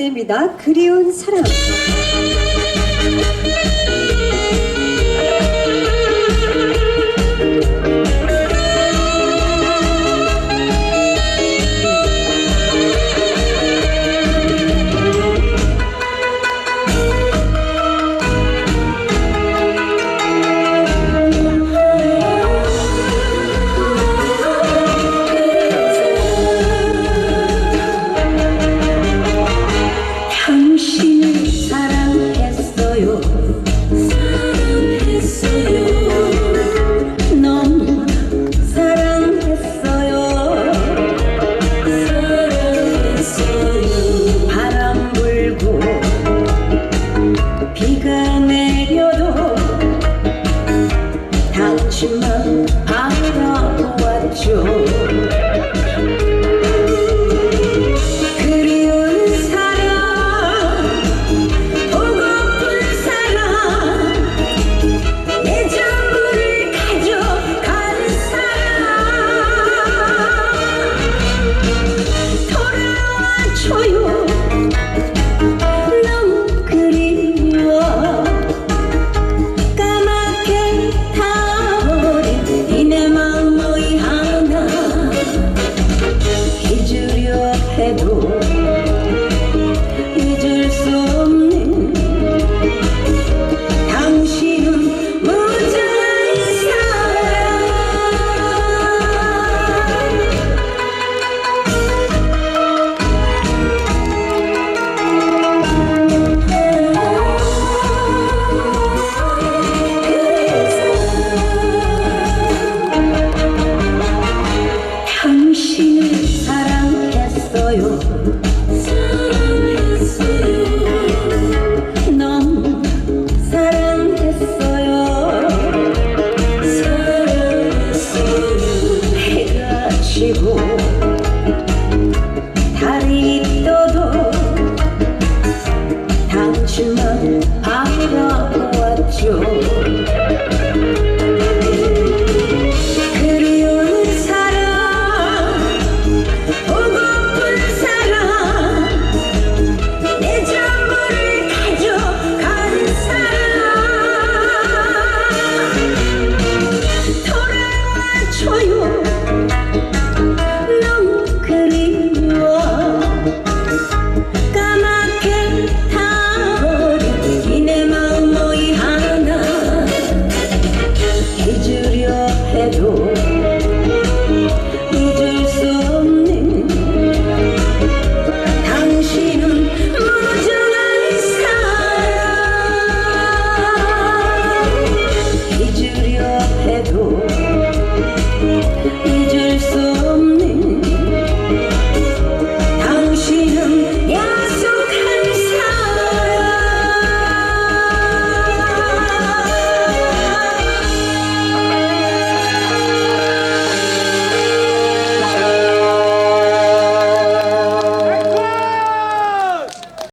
그대입니다. 그리운 사랑. love, I don't want you.